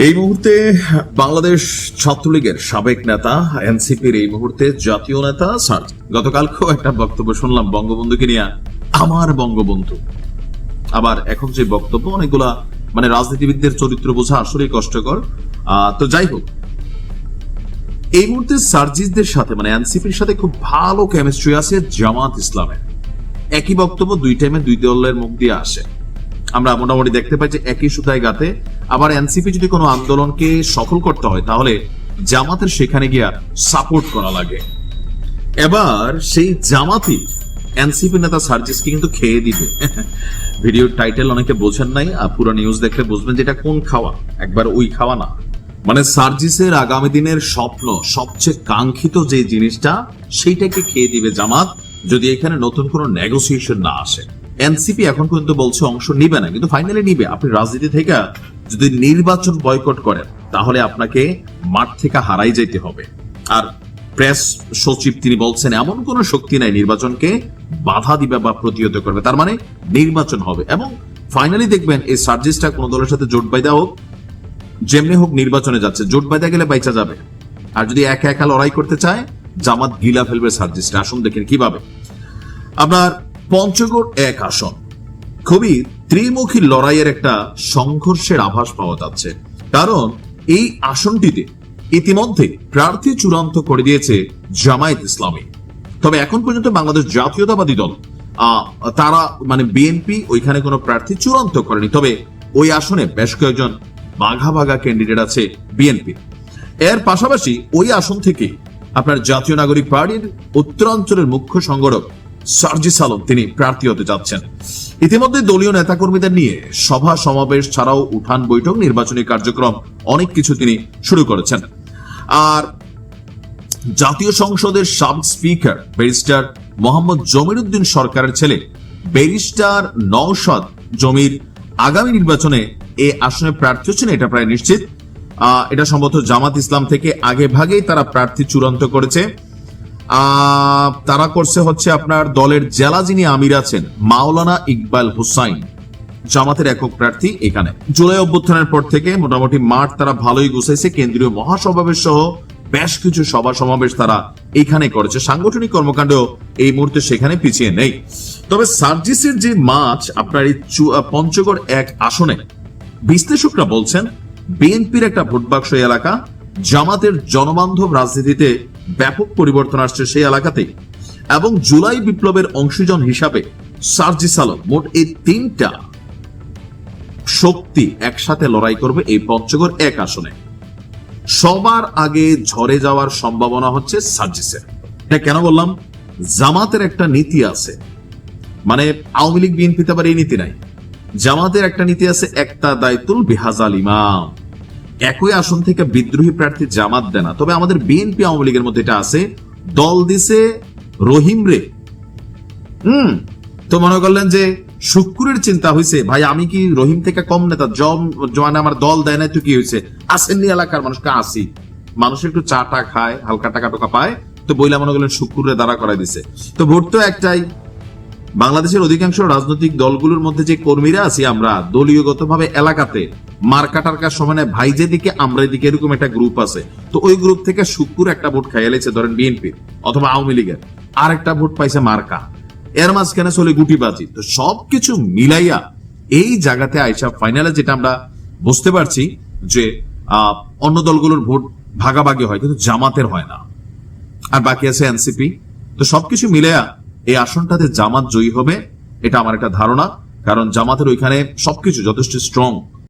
এই মুহূর্তে বাংলাদেশ ছাত্রলীগের সাবেক নেতা, এনসিপির এই মুহূর্তে জাতীয় নেতা, স্যার, গতকালকেও একটা বক্তব্য শুনলাম বঙ্গবন্ধুকে নিয়ে, আমার বঙ্গবন্ধু। আবার এখন যে বক্তব্য, অনেকগুলা মানে রাজনীতিবিদদের চরিত্র বোঝা আসলেই কষ্টকর। তো যাই হোক, এই মুহূর্তে সার্জিসদের সাথে মানে এনসিপির সাথে খুব ভালো কেমিস্ট্রি আছে জামাত ইসলামের। একই বক্তব্য দুই টাইমে দুই দলের মুখ দিয়ে আসে। আমরা মোটামুটি দেখতে পাই যে একই সুতায় গাতে আবার এনসিপি যদি কোনো আন্দোলনকে সফল করতে হয়, তাহলে জামাতের সেখানে গিয়া সাপোর্ট করা লাগে। এবার সেই জামাতি এনসিপি নেতা সার্জিসকে কিন্তু খেয়ে দিবে। ভিডিওর টাইটেল অনেকে বোঝেন নাই, আর পুরো নিউজ দেখলে বুঝবেন যে এটা কোন খাওয়া। একবার ওই খাওয়া না। মানে সার্জিসের আগামী দিনের স্বপ্ন, সবচেয়ে কাঙ্ক্ষিত যে জিনিসটা, সেইটাকে খেয়ে দিবে জামাত, যদি এখানে নতুন কোনো নেগোসিয়েশন না আসে। এনসিপি এখন পর্যন্ত বলছে অংশ নিবে না, কিন্তু ফাইনালি নিবে। আপনি রাজনীতি থেকে যদি নির্বাচন বয়কট করেন, তাহলে আপনাকে মাঠ থেকে হারাই যেতে হবে। আর প্রেস সচিব তিনি বলছেন, এমন কোন শক্তি নাই নির্বাচনকে বাধা দিবে বা প্রতিহত করবে। তার মানে নির্বাচন হবে। এবং ফাইনালি দেখবেন, এই সার্জিসটা কোন দলের সাথে জোট বাইদা হোক, যেমনি হোক নির্বাচনে যাচ্ছে। জোট বাইদা গেলে বাইচা যাবে। আর যদি একা একা লড়াই করতে চায়, জামাত গিলা ফেলবে সার্জিসটা। আসুন দেখেন কীভাবে। আপনার পঞ্চগড় এক আসন। খুবই ত্রিমুখী লড়াইয়ের একটা সংঘর্ষের আভাস পাওয়া যাচ্ছে। কারণ এই আসনটিতে ইতিমধ্যে প্রার্থী চূড়ান্ত করে দিয়েছে জামায়াত ইসলামী। তবে এখন পর্যন্ত বাংলাদেশ জাতীয়তাবাদী দল তারা মানে বিএনপি ওইখানে কোনো প্রার্থী চূড়ান্ত করেনি। তবে ওই আসনে বেশ কয়েকজন বাঘা বাঘা ক্যান্ডিডেট আছে বিএনপি এর পাশাপাশি ওই আসন থেকে আপনার জাতীয় নাগরিক পার্টির উত্তরাঞ্চলের মুখ্য সংগঠক সার্জিস আলম, তিনি প্রার্থী হতে যাচ্ছেন। ইতিমধ্যে দলীয় নেতাকর্মীদের নিয়ে সভা সমাবেশ ছাড়াও উঠান বৈঠক, নির্বাচনী কার্যক্রম, অনেক কিছু তিনি শুরু করেছেন। আর জাতীয় সংসদের সাবেক স্পিকার, ব্যারিস্টার মোহাম্মদ জমিরুদ্দিন সরকারের ছেলে, ব্যারিস্টার নওশাদ জমির আগামী নির্বাচনে এ আসনে প্রার্থী হচ্ছেন, এটা প্রায় নিশ্চিত। এটা সম্ভবত জামাত ইসলাম থেকে আগে ভাগেই তারা প্রার্থী চূড়ান্ত করেছে। তারা করছে হচ্ছে আপনার দলের জেলা যিনি আমির আছেন, মাওলানা ইকবাল হুসাইন, জামাতের একক প্রার্থী এখানে। জুলাই অভ্যুত্থানের পর থেকে মোটামুটি মাঠ তারা ভালোই গুছাইছে, কেন্দ্রীয় মহাসমাবেশ সহ বেশ কিছু সভা সমাবেশ তারা এখানে করেছে। সাংগঠনিক কর্মকাণ্ড এই মুহূর্তে সেখানে পিছিয়ে নেই। তবে সার্জিসের যে মাছ আপনার এই পঞ্চগড় এক আসনে, বিশ্লেষকরা বলছেন, বিএনপির একটা ভোট বাক্স এলাকা, জামাতের জনবান্ধব রাজনীতিতে ব্যাপক পরিবর্তন আসছে সেই এলাকাতেই। এবং জুলাই বিপ্লবের অংশীজন হিসাবে সার্জিস আলম মোট এই তিনটা শক্তি একসাথে লড়াই করবে এই পঞ্চগড় এক আসনে। সবার আগে ঝরে যাওয়ার সম্ভাবনা হচ্ছে সার্জিসের। এটা কেন বললাম? জামাতের একটা নীতি আছে। মানে আওয়ামী লীগ বিএনপিতে আবার এই নীতি নাই। জামাতের একটা নীতি আছে একটা দায়িত্ব বিহাজাল ইমাম। একই আসন থেকে বিদ্রোহী প্রার্থী জামাত দেনা। তবে আমাদের বিএনপি আওয়ামী লীগের মধ্যে এটা আছে, দল দিছে রহিম রে। হুম, তো মনে করলেন যে শুক্রের চিন্তা হয়েছে ভাই আমি কি রহিম থেকে কম নেতা? জম মানে আমার দল দেয় না তো কি হয়েছে আসেননি এলাকার মানুষকে আসি। মানুষ একটু চা টা খায়, হালকা টাকা টোকা পায়, তো বইলা মনে করলেন শুক্রে দাঁড়া করাই দিছে। তো ভোট তো একটাই বাংলাদেশের অধিকাংশ রাজনৈতিক দলগুলোর মধ্যে যে কর্মীরা আছি আমরা দলীয়গত ভাবে এলাকাতে মার্কা টার্কার সমানে ভাই যেদিকে আমরা এদিকে এরকম একটা গ্রুপ আছে। তো ওই গ্রুপ থেকে শুক্র একটা ভোট খাইয়ালেছে ধরেন বিএনপির অথবা আওয়ামী লীগের। আর একটা ভোট পাইছে মার্কা। এর মাঝখানে চলে গুটিবাজি। তো সবকিছু মিলাইয়া এই জায়গাতে আইসা ফাইনালে যেটা আমরা বুঝতে পারছি যে অন্য দলগুলোর ভোট ভাগাভাগি হয়, কিন্তু জামাতের হয় না। আর বাকি আছে এনসিপি। তো সবকিছু মিলে এই আসনটাতে জামাত জয়ী হবে, এটা আমার একটা ধারণা। কারণ জামাতের ওইখানে সবকিছু যথেষ্ট স্ট্রং